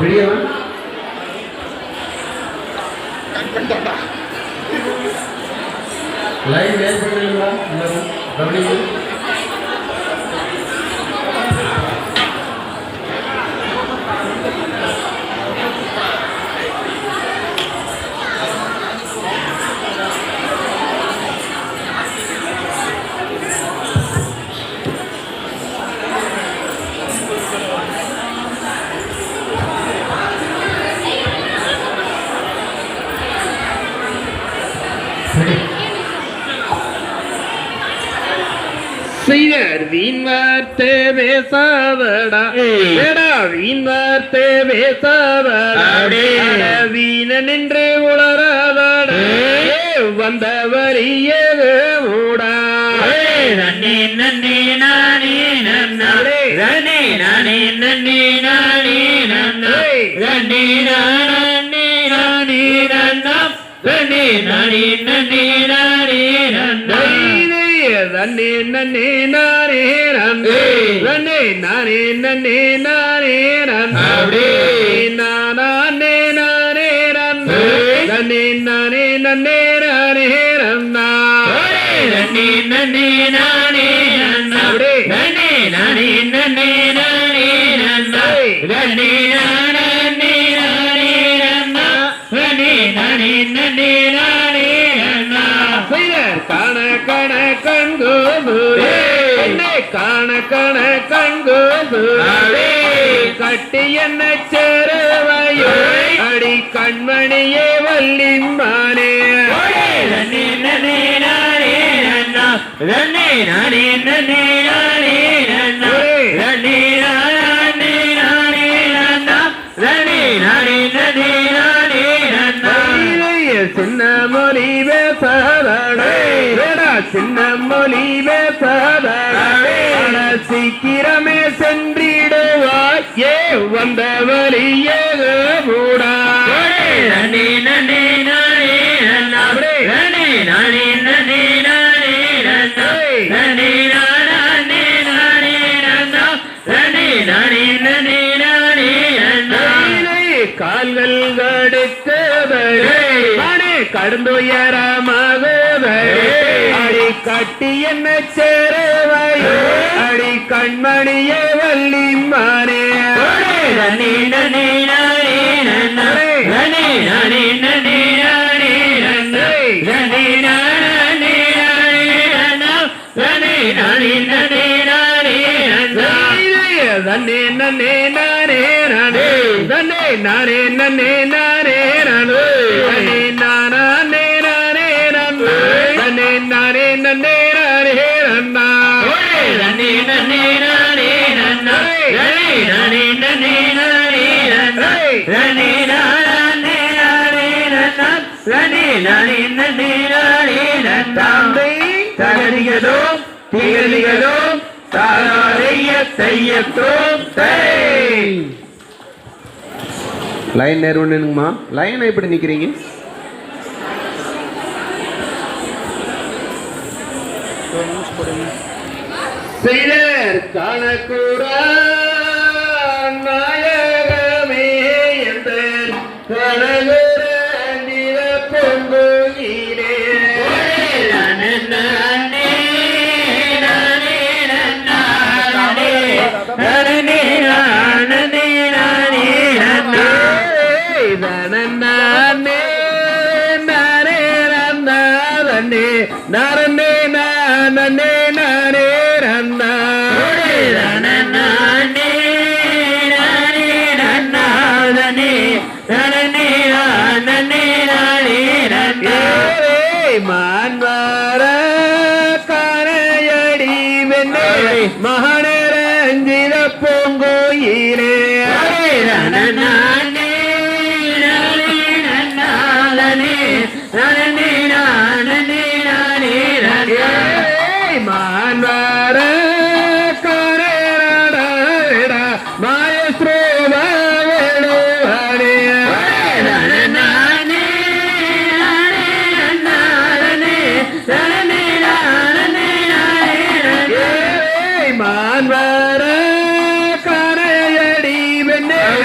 ரெடியா லைவ் ஏன் பண்ணுறீங்களா செய்தர் வீண் வார்த்தை பேசாதடா ஏடா வீண் வார்த்தை பேசாதடா வீண நின்று உளராதடா. ஏ, வந்த வரியே மூடா நன்னி நன்னி நானே நன்னா. ரனே நானே நன்னி நானே நன்னா. ரனே நானே நானே நன்னா. நன்னி நானே நன்னா நன்னே நன்னே நானே நன்னே ஏய். நன்னே நானே நன்னே நானே நன்னே அப்படியே. நானே நானே நன்னே ஏய். நன்னே நானே நன்னே நானே நன்னா ரனே நன்னி நானே நன்னா அப்படியே. ரனே நானே நன்னி நானே நன்னா ஏய். காண காண ஏய். என்னை காண காண அடே. கட்டி என்ன சேருவாயோ. அடி கண்மணியே வள்ளிம்மானே ரனே நன்னே நானே நன்னா நானே நன்னே நானே நன்னா ஏய். ரனே நானே நானே நன்னா ரனே நானே நன்னே சின்ன மொழி பேசாதடா ஏய். அட சீக்கிரமே சென்றிடுவாய் ஏ வந்த வழியே நன்னே நானே நானே நானே நானே நானே நானே நானே கால்கள் கடுக்குதடே ஏய். அடி கட்டி என்ன சேருவாயோ ஏய். அடி கண்மணியே ரனே நன்னே நானே நானே நானே நானே நானே நானே நானே நானே நானே ஏய். தன்னே நானே நன்னே நானே நானே தன்னே நானே நன்னே நானே நன்னா ரனே நன்னே நானே நன்னா நன்னே நானே நன்னா நானே நானே நன்னா நானே நன்னே நானே தாராரைய தையத்தோ லைன் நேரம் நின்னுங்கம்மா லைன் எப்படி நிக்கிறீங்க செய்தர் காணக்கூட நாயகமே என்ற கனகுர நில பொங்குகிறே நனே நன்னே நரனே நனே நரே ரன்னா மான்வார கரையடி வெண்ணே மகனரஞ்சித பொங்குயிரே மான்வார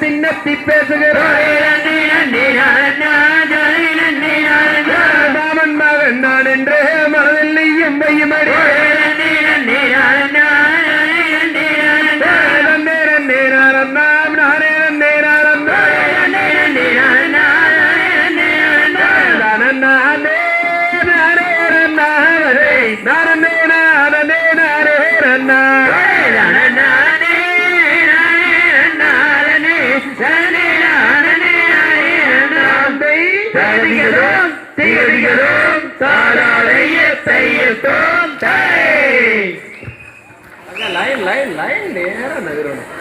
வந்து நத்தி தையத்தோம் தை லைன் லைன் லைன் நேரம் நகரணும்